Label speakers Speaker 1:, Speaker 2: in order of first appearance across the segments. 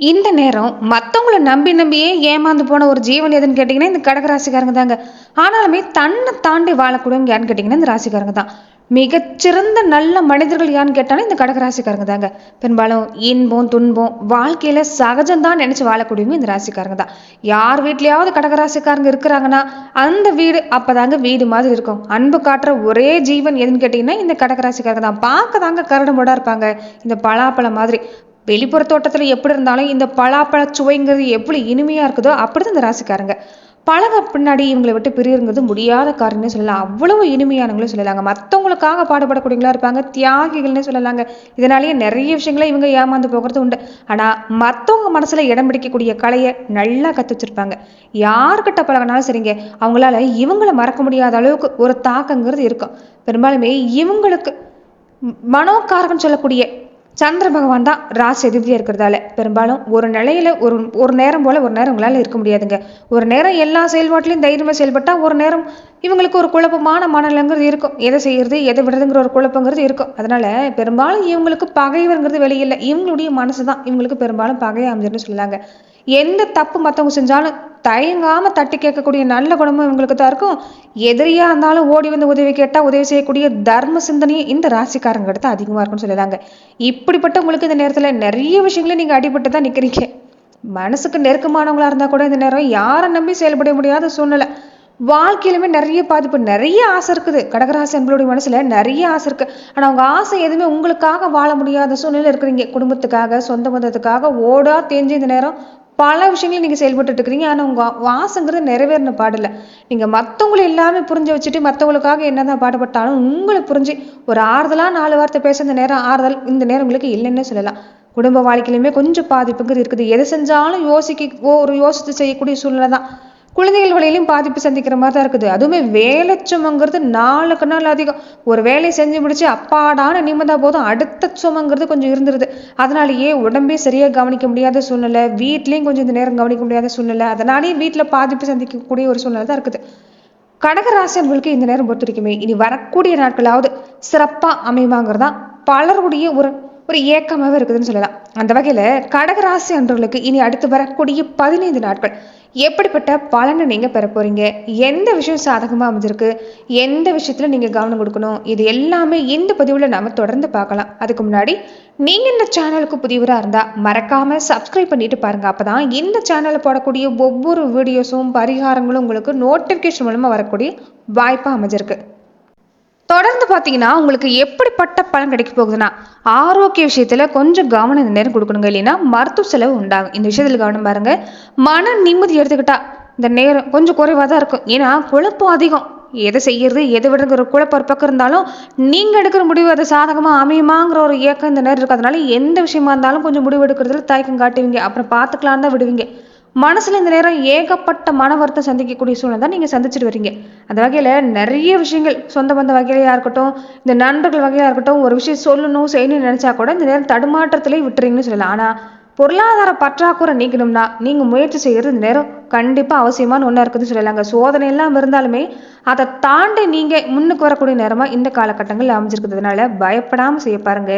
Speaker 1: இந்த நேரம் மற்றவங்கள நம்பி நம்பியே ஏமாந்து போன ஒரு ஜீவன் எதுன்னு கேட்டிங்கன்னா இந்த கடகராசிக்காரங்க தாங்க. ஆனாலுமே தன்னை தாண்டி வாழக்கூடியவங்க யாருன்னு கேட்டிங்கன்னா இந்த ராசிக்காரங்க தான். மிகச்சிறந்த நல்ல மனிதர்கள் யான்னு கேட்டாலும் இந்த கடகராசிக்காரங்க தாங்க. பெரும்பாலும் இன்பம் துன்பம் வாழ்க்கையில சகஜம்தான் நினைச்சு வாழக்கூடியவங்க இந்த ராசிக்காரங்க தான். யார் வீட்லயாவது கடகராசிக்காரங்க இருக்கிறாங்கன்னா அந்த வீடு அப்பதாங்க வீடு மாதிரி இருக்கும். அன்பு காட்டுற ஒரே ஜீவன் எதுன்னு கேட்டீங்கன்னா இந்த கடகராசிக்காரங்க தான். பார்க்க தாங்க கரடு முடா இருப்பாங்க. இந்த பலாப்பழம் மாதிரி. வெளிப்புற தோட்டத்தில் எப்படி இருந்தாலும் இந்த பலாப்பழ சுவைங்கிறது எப்படி இனிமையாக இருக்குதோ அப்படிதான் இந்த ராசிக்காரங்க. பழக பின்னாடி இவங்களை விட்டு பிரியுங்கிறது முடியாத காரணம்னு சொல்லலாம். அவ்வளவு இனிமையானவங்களும் சொல்லலாங்க. மற்றவங்களுக்காக பாடுபடக்கூடியவங்களா இருப்பாங்க. தியாகிகள்னே சொல்லலாங்க. இதனாலேயே நிறைய விஷயங்களை இவங்க ஏமாந்து போகிறது உண்டு. ஆனால் மற்றவங்க மனசில் இடம் பிடிக்கக்கூடிய கலையை நல்லா கற்று வச்சிருப்பாங்க. யார்கிட்ட பழகினாலும் சரிங்க. அவங்களால இவங்களை மறக்க முடியாத அளவுக்கு ஒரு தாக்கங்கிறது இருக்கும். பெரும்பாலுமே இவங்களுக்கு மனோக்காரகன் சொல்லக்கூடிய சந்திர பகவான் தான் ராசி அதிபதியாக இருக்கிறதால பெரும்பாலும் ஒரு நிலையில ஒரு ஒரு நேரம் போல ஒரு நேரம் உங்களால் இருக்க முடியாதுங்க. ஒரு நேரம் எல்லா செயல்பாட்டிலையும் தைரியமாக செயல்பட்டால் ஒரு நேரம் இவங்களுக்கு ஒரு குழப்பமான மனநிலைங்கிறது இருக்கும். எதை செய்யறது எதை விடுறதுங்கிற ஒரு குழப்பங்கிறது இருக்கும். அதனால பெரும்பாலும் இவங்களுக்கு பகைவருங்கிறது வெளியில்லை. இவங்களுடைய மனசு தான் இவங்களுக்கு பெரும்பாலும் பகையாக அமைஞ்சிருன்னு சொல்லலாங்க. எந்த தப்பு மற்றவங்க செஞ்சாலும் தயங்காம தட்டி கேட்கக்கூடிய நல்ல குணமும் இவங்களுக்கு தான் இருக்கும். எதிரியா இருந்தாலும் ஓடி வந்து உதவி கேட்டா உதவி செய்யக்கூடிய தர்ம சிந்தனையும் இந்த ராசிக்காரங்க எடுத்து அதிகமா இருக்கும்னு சொல்லிடுறாங்க. இப்படிப்பட்ட உங்களுக்கு இந்த நேரத்துல நிறைய விஷயங்களே நீங்க அடிபட்டு தான் நிக்கிறீங்க. மனசுக்கு நெருக்கமானவங்களா இருந்தா கூட இந்த நேரம் யாரை நம்பி செயல்பட முடியாத சூழ்நிலை. வாழ்க்கையிலுமே நிறைய பாதிப்பு நிறைய ஆசை இருக்குது. கடகராசி என்பளுடைய மனசுல நிறைய ஆசை இருக்கு. ஆனா அவங்க ஆசை எதுவுமே உங்களுக்காக வாழ முடியாத சூழ்நிலை இருக்கிறீங்க. குடும்பத்துக்காக சொந்த பந்தத்துக்காக ஓடா தேஞ்சு இந்த நேரம் பல விஷயங்களும் நீங்கள் செயல்பட்டு இருக்கிறீங்க ஆனால் உங்கள் ஆசைங்கிறது நிறைவேறின பாடலை நீங்கள் மற்றவங்களை எல்லாமே புரிஞ்சு வச்சுட்டு மற்றவங்களுக்காக என்னதான் பாடுபட்டாலும் உங்களை புரிஞ்சு ஒரு ஆறுதலாக நாலு வார்த்தை பேச இந்த நேரம் ஆறுதல் இந்த நேரம் உங்களுக்கு இல்லைன்னு சொல்லலாம். குடும்ப வாழ்க்கையிலுமே கொஞ்சம் பாதிப்புங்கிறது இருக்குது. எது செஞ்சாலும் யோசிக்க ஒரு யோசித்து செய்யக்கூடிய சூழ்நிலை தான் குழந்தைகள் வழியிலையும் பாதிப்பு சந்திக்கிற மாதிரி தான் இருக்குது. அதுவுமே வேலை சுமங்கிறது நாளுக்கு நாள் அதிகம். ஒரு வேலையை செஞ்சு முடிச்சு அப்பாடான நிம்மதா போதும். அடுத்த சுமங்கிறது கொஞ்சம் இருந்துருது. அதனாலேயே உடம்பே சரியாக கவனிக்க முடியாத சூழ்நிலை. வீட்லேயும் கொஞ்சம் இந்த நேரம் கவனிக்க முடியாத சூழ்நிலை. அதனாலேயே வீட்டில் பாதிப்பு சந்திக்கக்கூடிய ஒரு சூழ்நிலை தான் இருக்குது கடகராசி அன்பர்களுக்கு இந்த நேரம் பொறுத்த வரைக்குமே இனி வரக்கூடிய நாட்களாவது சிறப்பாக அமைவாங்கிறதா பலருடைய ஒரு ஒரு ஏக்கமாகவே இருக்குதுன்னு சொல்லலாம். அந்த வகையில் கடகராசி அன்றர்களுக்கு இனி அடுத்து வரக்கூடிய பதினைந்து நாட்கள். எப்படிப்பட்ட பலனை நீங்கள் பெற போகிறீங்க எந்த விஷயம் சாதகமாக அமைஞ்சிருக்கு? எந்த விஷயத்தில் நீங்கள் கவனம் கொடுக்கணும்? இது எல்லாமே இந்த பதிவில் நாம் தொடர்ந்து பார்க்கலாம். அதுக்கு முன்னாடி நீங்கள் இந்த சேனலுக்கு புதியவராக இருந்தால் மறக்காமல் சப்ஸ்கிரைப் பண்ணிட்டு பாருங்கள் அப்போ தான் இந்த சேனலில் போடக்கூடிய ஒவ்வொரு வீடியோஸும் பரிகாரங்களும் உங்களுக்கு நோட்டிஃபிகேஷன் மூலமாக வரக்கூடிய வாய்ப்பாக அமைஞ்சிருக்கு. தொடர்ந்து பார்த்தீங்கன்னா உங்களுக்கு எப்படிப்பட்ட பலன் கிடைக்க போகுதுன்னா ஆரோக்கிய விஷயத்துல கொஞ்சம் கவனம் இந்த நேரம் கொடுக்கணுங்க. இல்லைன்னா மருத்துவ செலவு உண்டாகும். இந்த விஷயத்தில் கவனம் பாருங்க. மன நிம்மதி எடுத்துக்கிட்டா இந்த நேரம் கொஞ்சம் குறைவாக தான் இருக்கும். ஏன்னா குழப்பம் அதிகம். எதை செய்யறது எதை விடுங்கிற குழப்பம் பக்கம் இருந்தாலும் நீங்கள் எடுக்கிற முடிவு அது சாதகமாக அமையுமாங்கிற ஒரு இயக்கம் இந்த நேரம் இருக்கிறதுனால எந்த விஷயமா இருந்தாலும் கொஞ்சம் முடிவு எடுக்கிறதுல தயக்கம் காட்டுவீங்க. அப்புறம் பார்த்துக்கலாம் தான் விடுவீங்க. மனசுல இந்த நேரம் ஏகப்பட்ட மன வருத்தம் சந்திக்கக்கூடிய சூழ்நிலை தான் நீங்க சந்திச்சுட்டு வரீங்க. அந்த வகையில நிறைய விஷயங்கள் சொந்த பந்த வகையிலையா இருக்கட்டும் இந்த நண்பர்கள் வகையா இருக்கட்டும் ஒரு விஷயம் சொல்லணும் செய்யணும்னு நினைச்சா கூட இந்த நேரம் தடுமாற்றத்திலே விட்டுறீங்கன்னு சொல்லலாம். ஆனா பொருளாதார பற்றாக்குறை நீக்கணும்னா நீங்கள் முயற்சி செய்கிறது இந்த நேரம் கண்டிப்பாக அவசியமான ஒன்றா இருக்குதுன்னு சொல்லலாங்க. சோதனை எல்லாம் இருந்தாலுமே அதை தாண்டி நீங்கள் முன்னுக்கு வரக்கூடிய நேரமாக இந்த காலகட்டங்கள் அமைஞ்சிருக்கிறதுனால பயப்படாமல் செய்ய பாருங்க.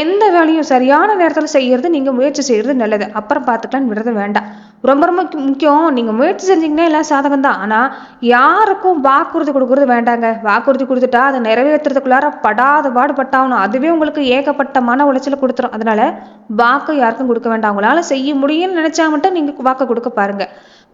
Speaker 1: எந்த வேலையும் சரியான நேரத்தில் செய்கிறது நீங்கள் முயற்சி செய்கிறது நல்லது. அப்புறம் பார்த்துக்கலாம் விடுறது வேண்டாம். ரொம்ப ரொம்ப முக்கியம். நீங்கள் முயற்சி செஞ்சீங்கன்னா எல்லாம் சாதகம் தான் ஆனால் யாருக்கும் வாக்குறுதி கொடுக்கறது வேண்டாங்க. வாக்குறுதி கொடுத்துட்டா அதை நிறைவேற்றுறதுக்குள்ளார படாத பாடுபட்டாகணும். அதுவே உங்களுக்கு ஏகப்பட்ட மன உளைச்சல் கொடுத்துரும். அதனால வாக்கு யாருக்கும் கொடுக்க வேண்டாம். உங்களால் செய்ய முடியும்னு நினைச்சா மட்டும் நீங்க வாக்கு கொடுக்க பாருங்க.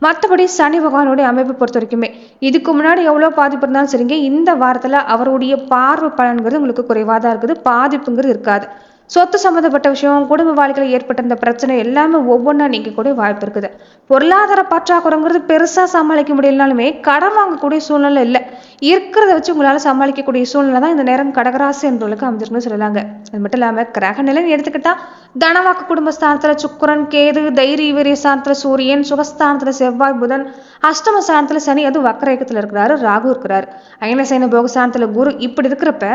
Speaker 1: மற்றபடி சனி பகவானுடைய அமைப்பு பொறுத்த வரைக்குமே இதுக்கு முன்னாடி எவ்வளோ பாதிப்பு இருந்தாலும் சரிங்க இந்த வாரத்தில் அவருடைய பார்வை பலன்கிறது உங்களுக்கு குறைவாக தான் இருக்குது. பாதிப்புங்கிறது இருக்காது. சொத்து சம்மந்தப்பட்ட விஷயம் குடும்ப வாழ்க்கையில் ஏற்பட்ட இந்த பிரச்சனை எல்லாமே ஒவ்வொன்றா நீங்க கூட வாய்ப்பு இருக்குது. பொருளாதார பற்றாக்குறைங்கிறது பெருசா சமாளிக்க முடியலனாலுமே கடன் வாங்கக்கூடிய சூழ்நிலை இல்லை. இருக்கிறத வச்சு உங்களால சமாளிக்கக்கூடிய சூழ்நிலை தான் இந்த நேரம் கடகராசி என்பவர்களுக்கு அமைஞ்சிருக்குன்னு சொல்லலாங்க. அது மட்டும் இல்லாம கிரக நிலைன்னு எடுத்துக்கிட்டா தனவாக்கு குடும்பஸ்தானத்துல சுக்கரன் கேது தைரிய வீரிய ஸ்தானத்துல சூரியன் சுகஸ்தானத்துல செவ்வாய் புதன் அஷ்டம ஸ்தானத்துல சனி அது வக்கரேக்கத்துல இருக்கிறாரு ராகு இருக்கிறார். அயனசேன போகஸ்தானத்துல குரு இப்படி இருக்கிறப்ப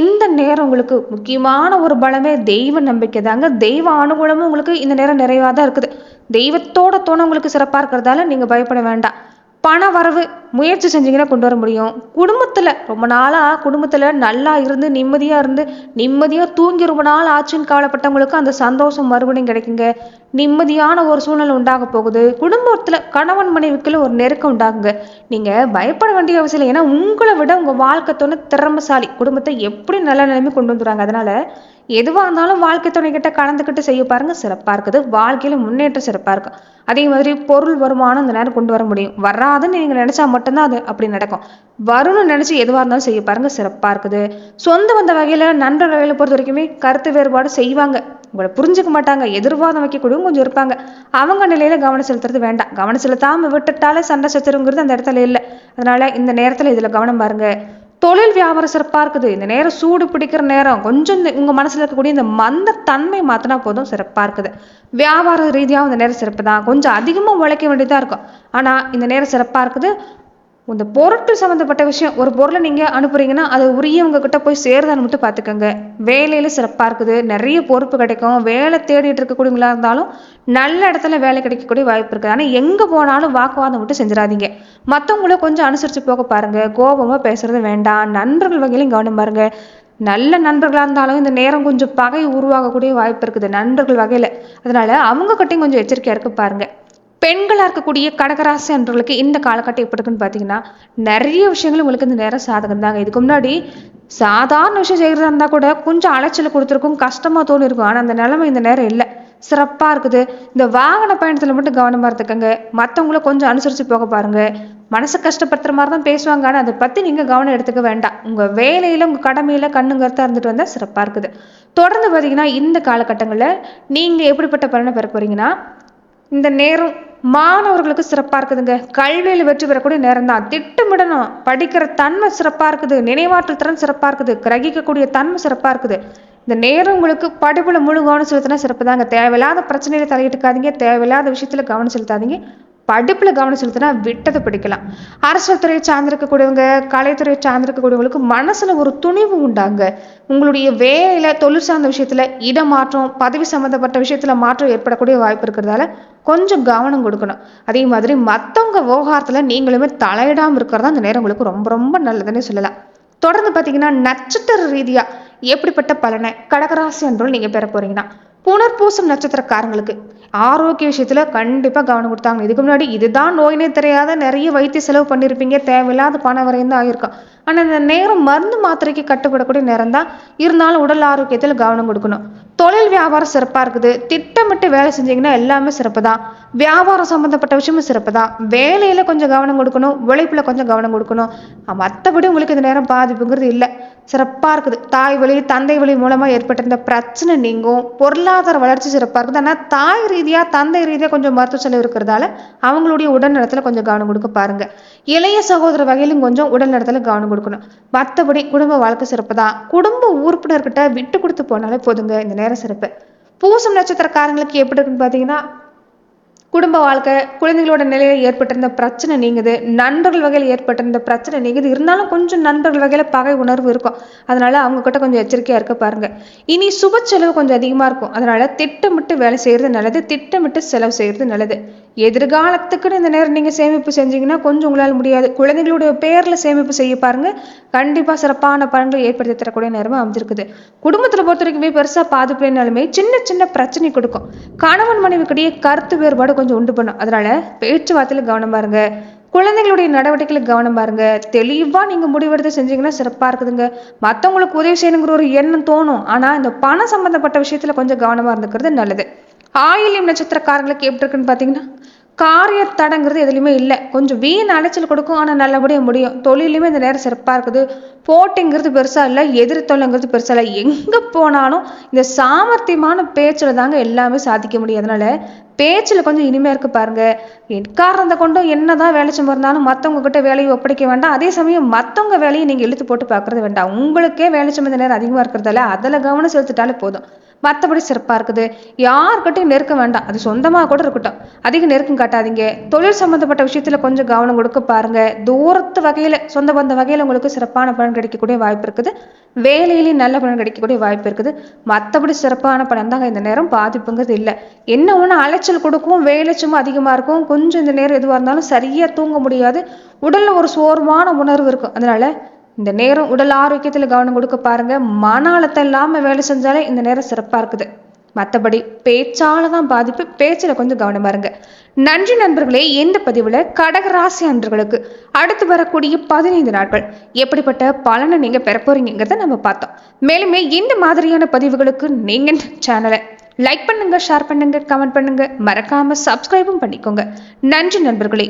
Speaker 1: இந்த நேரம் உங்களுக்கு முக்கியமான ஒரு பலமே தெய்வ நம்பிக்கை தாங்க. தெய்வ அனுகூலமும் உங்களுக்கு இந்த நேரம் நிறைவாக தான் இருக்குது. தெய்வத்தோட தோணை உங்களுக்கு சிறப்பாக இருக்கிறதால நீங்கள் பயப்பட வேண்டாம். பண வரவு முயற்சி செஞ்சீங்கன்னா கொண்டு வர முடியும். குடும்பத்தில் ரொம்ப நாளாக குடும்பத்தில் நல்லா இருந்து நிம்மதியாக இருந்து நிம்மதியாக தூங்கி ரொம்ப நாள் ஆச்சுன்னு கவலைப்பட்டவங்களுக்கு அந்த சந்தோஷம் மறுபடியும் கிடைக்குங்க. நிம்மதியான ஒரு சூழ்நிலை உண்டாக போகுது. குடும்பத்தில் கணவன் மனைவிக்குள்ள ஒரு நெருக்கம் உண்டாகுங்க. நீங்கள் பயப்பட வேண்டிய அவசியம் இல்லை. ஏன்னா உங்களை விட உங்கள் வாழ்க்கை துணை திறமைசாலி குடும்பத்தை எப்படி நல்ல நிலைமை கொண்டு வந்துடுறாங்க. அதனால எதுவாக இருந்தாலும் வாழ்க்கை துணைக்கிட்ட கலந்துக்கிட்டு செய்ய பாருங்க சிறப்பாக இருக்குது. வாழ்க்கையில் முன்னேற்றம் சிறப்பாக இருக்கும். அதே மாதிரி பொருள் வருமானம் இந்த நேரம் கொண்டு வர முடியும். வராதுன்னு நீங்கள் நினச்சா மட்டும்தான் அது அப்படி நடக்கும். வரும்னு நினச்சி எதுவாக இருந்தாலும் செய்ய பாருங்க சிறப்பாக இருக்குது. சொந்த வந்த வகையில் நண்பர் வகையில் பொறுத்த வரைக்குமே கருத்து வேறுபாடு செய்வாங்க. உங்களை புரிஞ்சுக்க மாட்டாங்க எதிர்வாதம் வைக்கக்கூடியவங்க கொஞ்சம் இருப்பாங்க. அவங்க நிலையில கவனம் செலுத்துறது வேண்டாம். கவனம் செலுத்தாமல் விட்டுட்டாலே சண்டை சச்சரவுங்கிறது அந்த இடத்துல இல்லை. அதனால இந்த நேரத்தில் இதில் கவனம் பாருங்க. தொழில் வியாபாரம் சிறப்பாக இருக்குது இந்த நேரம் சூடு பிடிக்கிற நேரம். கொஞ்சம் இந்த உங்கள் மனசில் இருக்கக்கூடிய இந்த மந்த தன்மை மாற்றினா போதும் சிறப்பாக இருக்குது. வியாபார ரீதியாக இந்த நேரம் சிறப்பு தான் கொஞ்சம் அதிகமாக உழைக்க வேண்டியதாக இருக்கும். ஆனால் இந்த நேரம் சிறப்பாக இருக்குது. இந்த பொருட்கள் சம்மந்தப்பட்ட விஷயம் ஒரு பொருளை நீங்கள் அனுப்புறீங்கன்னா அது உரியவங்க கிட்ட போய் சேருதான்னு மட்டும் பார்த்துக்கோங்க. வேலையில் சிறப்பாக இருக்குது நிறைய பொறுப்பு கிடைக்கும் வேலை தேடிட்டு இருக்கக்கூடியவங்களா இருந்தாலும் நல்ல இடத்துல வேலை கிடைக்கக்கூடிய வாய்ப்பு இருக்குது. ஆனால் எங்கே போனாலும் வாக்குவாதம் மட்டும் செஞ்சிடாதீங்க. மற்றவங்கள கொஞ்சம் அனுசரித்து போக பாருங்கள் கோபமாக பேசுறது வேண்டாம். நண்பர்கள் வகையிலும் கவனம் பாருங்கள் நல்ல நண்பர்களாக இருந்தாலும் இந்த நேரம் கொஞ்சம் பகை உருவாகக்கூடிய வாய்ப்பு இருக்குது நண்பர்கள் வகையில். அதனால் அவங்கக்கிட்டையும் கொஞ்சம் எச்சரிக்கையாக இருக்க பாருங்கள் பெண்களாக இருக்கக்கூடிய கடகராசி அன்றவர்களுக்கு இந்த காலகட்டம் எப்படி இருக்குன்னு பார்த்தீங்கன்னா நிறைய விஷயங்கள் உங்களுக்கு இந்த நேரம் சாதகம் தாங்க. இதுக்கு முன்னாடி சாதாரண விஷயம் செய்கிறதா இருந்தால் கூட கொஞ்சம் அலைச்சல் கொடுத்துருக்கும் கஷ்டமாக தோணி இருக்கும் ஆனால் அந்த நிலைமை இந்த நேரம் இல்லை. சிறப்பாக இருக்குது. இந்த வாகன பயணத்தில் மட்டும் கவனமாக இருந்துக்கங்க. மற்றவங்கள கொஞ்சம் அனுசரித்து போக பாருங்கள் மனசை கஷ்டப்படுத்துற மாதிரி தான் பேசுவாங்க. ஆனால் அதை பற்றி நீங்கள் கவனம் எடுத்துக்க வேண்டாம். உங்கள் வேலையில் உங்கள் கடமையில் கண்ணுங்கிறதா இருந்துட்டு வந்தால் சிறப்பாக இருக்குது. தொடர்ந்து பார்த்தீங்கன்னா இந்த காலகட்டங்களில் நீங்கள் எப்படிப்பட்ட பலனை பெற போகிறீங்கன்னா இந்த நேரம் மாணவர்களுக்கு சிறப்பாக இருக்குதுங்க. கல்வியில் வெற்றி பெறக்கூடிய நேரம் தான் திட்டமிடணும். படிக்கிற தன்மை சிறப்பாக இருக்குது. நினைவாற்றல் திறன் சிறப்பாக இருக்குது. கிரகிக்கக்கூடிய தன்மை சிறப்பாக இருக்குது. இந்த நேரம் உங்களுக்கு படிப்பில் முழு கவனம் செலுத்தினா சிறப்பு தாங்க தேவையில்லாத பிரச்சனையில தலையிட்டுக்காதீங்க. தேவையில்லாத விஷயத்தில் கவனம் செலுத்தாதீங்க. படிப்பில் கவனம் செலுத்தினா விட்டதை படிக்கலாம். அரசியல் துறையை சார்ந்திருக்கக்கூடியவங்க கலைத்துறையை சார்ந்திருக்கக்கூடியவங்களுக்கு மனசில் ஒரு துணிவு உண்டாங்க. உங்களுடைய வேலையில் தொழில் சார்ந்த விஷயத்தில் இடமாற்றம் பதவி சம்மந்தப்பட்ட விஷயத்தில் மாற்றம் ஏற்படக்கூடிய வாய்ப்பு இருக்கிறதால கொஞ்சம் கவனம் கொடுக்கணும். அதே மாதிரி மற்றவங்க விவகாரத்தில் நீங்களுமே தலையிடாமல் இருக்கிறதா அந்த நேரம் உங்களுக்கு ரொம்ப ரொம்ப நல்லதுன்னு சொல்லலாம். தொடர்ந்து பார்த்தீங்கன்னா நட்சத்திர ரீதியாக எப்படிப்பட்ட பலனை கடகராசி என்றும் நீங்கள் பெற போறீங்கன்னா புனர்பூசம் நட்சத்திரக்காரங்களுக்கு ஆரோக்கிய விஷயத்தில் கண்டிப்பாக கவனம் கொடுத்தாங்க. இதுக்கு முன்னாடி இதுதான் நோயினே தெரியாத நிறைய வைத்திய செலவு பண்ணியிருப்பீங்க தேவையில்லாத பணம் வரையும் தான் ஆயிருக்கும். ஆனால் இந்த நேரம் மருந்து மாத்திரைக்கு கட்டுப்படக்கூடிய நேரம் தான் இருந்தாலும் உடல் ஆரோக்கியத்தில் கவனம் கொடுக்கணும். தொழில் வியாபாரம் சிறப்பாக இருக்குது. திட்டமிட்டு வேலை செஞ்சீங்கன்னா எல்லாமே சிறப்பு தான். வியாபாரம் சம்மந்தப்பட்ட விஷயமும் சிறப்பு தான். வேலையில் கொஞ்சம் கவனம் கொடுக்கணும். உழைப்பில் கொஞ்சம் கவனம் கொடுக்கணும். மற்றபடி உங்களுக்கு இந்த நேரம் பாதிப்புங்கிறது இல்லை. சிறப்பாக இருக்குது. தாய் வழி தந்தை வழி மூலமாக ஏற்பட்டிருந்த பிரச்சனை நீங்கும். பொருளாதார வளர்ச்சி சிறப்பாக இருக்குது. ஆனால் தாய் ரீதியாக தந்தை ரீதியாக கொஞ்சம் மருத்துவ செலவு இருக்கிறதால அவங்களுடைய உடல் நலத்துல கொஞ்சம் கவனம் கொடுக்க பாருங்க. இளைய சகோதர வகையிலும் கொஞ்சம் உடல் நலத்துல கவனம் கொடுக்கணும். மற்றபடி குடும்ப வாழ்க்கை சிறப்பு தான். குடும்ப உறுப்பினர்கிட்ட விட்டு கொடுத்து போனாலே போதுங்க இந்த நேரம் சிறப்பு. பூசம் நட்சத்திரக்காரங்களுக்கு எப்படி இருக்குன்னு பார்த்தீங்கன்னா குடும்ப வாழ்க்கை குழந்தைகளோட நிலையில் ஏற்பட்டிருந்த பிரச்சனை நீங்குது நண்பர்கள் வகையில் ஏற்பட்டிருந்த பிரச்சனை நீங்குது. இருந்தாலும் கொஞ்சம் நண்பர்கள் வகையில் பகை உணர்வு இருக்கும். அதனால அவங்க கிட்ட கொஞ்சம் எச்சரிக்கையாக இருக்க பாருங்க. இனி சுப செலவு கொஞ்சம் அதிகமாக இருக்கும். அதனால திட்டமிட்டு வேலை செய்கிறது நல்லது திட்டமிட்டு செலவு செய்கிறது நல்லது. எதிர்காலத்துக்குன்னு இந்த நேரம் நீங்கள் சேமிப்பு செஞ்சீங்கன்னா கொஞ்சம் உங்களால் முடியாது. குழந்தைகளுடைய பேரில் சேமிப்பு செய்ய பாருங்க. கண்டிப்பாக சிறப்பான பலன்கள் ஏற்படுத்தி தரக்கூடிய நேரமாக அமைஞ்சிருக்குது. குடும்பத்தில் பொறுத்த வரைக்குமே பெருசாக பாதிப்புனாலுமே சின்ன சின்ன பிரச்சனை கொடுக்கும். கணவன் மனைவிக்கிடையே கருத்து வேறுபாடு கொஞ்சம் உண்டு பண்ணும். அதனால பேச்சுவார்த்தையில் கவனம் பாருங்க. குழந்தைகளுடைய நடவடிக்கைகளை கவனம் பாருங்க. தெளிவாக நீங்கள் முடிவெடுத்து செஞ்சீங்கன்னா சிறப்பாக இருக்குதுங்க. மற்றவங்களுக்கு உதவி செய்யணுங்கிற ஒரு எண்ணம் தோணும். ஆனால் இந்த பணம் சம்மந்தப்பட்ட விஷயத்தில் கொஞ்சம் கவனமாக இருந்துக்கிறது நல்லது. ஆயில்யம் நட்சத்திரக்காரங்களுக்கு எப்படி இருக்குன்னு பார்த்தீங்கன்னா காரிய தடங்கிறது எதுலையுமே இல்லை. கொஞ்சம் வீண் அலைச்சல் கொடுக்கும் ஆனால் நல்லபடியாக முடியும். தொழிலையுமே இந்த நேரம் சிறப்பாக இருக்குது. போட்டிங்கிறது பெருசாக இல்லை எதிர் தொல்லைங்கிறது பெருசாக இல்லை. எங்கே போனாலும் இந்த சாமர்த்தியமான பேச்சில் தாங்க எல்லாமே சாதிக்க முடியும். அதனால பேச்சில் கொஞ்சம் இனிமையாக இருக்குது பாருங்க. எக்காரணத்தை கொண்டும் என்னதான் வேலை சும்மா இருந்தாலும் மற்றவங்க கிட்ட வேலையை ஒப்படைக்க வேண்டாம். அதே சமயம் மற்றவங்க வேலையை நீங்கள் இழுத்து போட்டு பார்க்கறது வேண்டாம். உங்களுக்கே வேலை சுமந்த நேரம் அதிகமாக இருக்கிறதால அதில் கவனம் செலுத்திட்டாலே போதும். மற்றபடி சிறப்பாக இருக்குது. யார்கிட்டையும் நெருக்கம் வேண்டாம். அது சொந்தமாக கூட இருக்கட்டும். அதிக நெருக்கம் காட்டாதீங்க. தொழில் சம்மந்தப்பட்ட விஷயத்தில் கொஞ்சம் கவனம் கொடுக்க பாருங்க. தூரத்து வகையில் சொந்த பந்த வகையில் உங்களுக்கு சிறப்பான பலன் கிடைக்கக்கூடிய வாய்ப்பு இருக்குது. வேலையிலையும் நல்ல பலன் கிடைக்கக்கூடிய வாய்ப்பு இருக்குது. மற்றபடி சிறப்பான பலன் தாங்க இந்த நேரம். பாதிப்புங்கிறது இல்லை. என்ன ஒன்று அலைச்சல் கொடுக்கும் வேலை சும்மா அதிகமாக இருக்கும். கொஞ்சம் இந்த நேரம் எதுவாக இருந்தாலும் சரியாக தூங்க முடியாது. உடலில் ஒரு சோர்வான உணர்வு இருக்கும். அதனால இந்த நேரம் உடல் ஆரோக்கியத்தில் கவனம் கொடுக்க பாருங்க. மன அழுத்தம் இல்லாமல் வேலை செஞ்சாலே இந்த நேரம் சிறப்பாக இருக்குது. மற்றபடி பேச்சால தான் பாதிப்பு. பேச்சில் கொஞ்சம் கவனமா இருங்க. நன்றி நண்பர்களே இந்த பதிவில் கடகராசி அன்றர்களுக்கு அடுத்து வரக்கூடிய பதினைந்து நாட்கள் எப்படிப்பட்ட பலனை நீங்க பெற போறீங்கிறத நம்ம பார்த்தோம். மேலுமே இந்த மாதிரியான பதிவுகளுக்கு நீங்க சேனலை லைக் பண்ணுங்க ஷேர் பண்ணுங்க கமெண்ட் பண்ணுங்க. மறக்காம சப்ஸ்கிரைபும் பண்ணிக்கோங்க. நன்றி நண்பர்களே.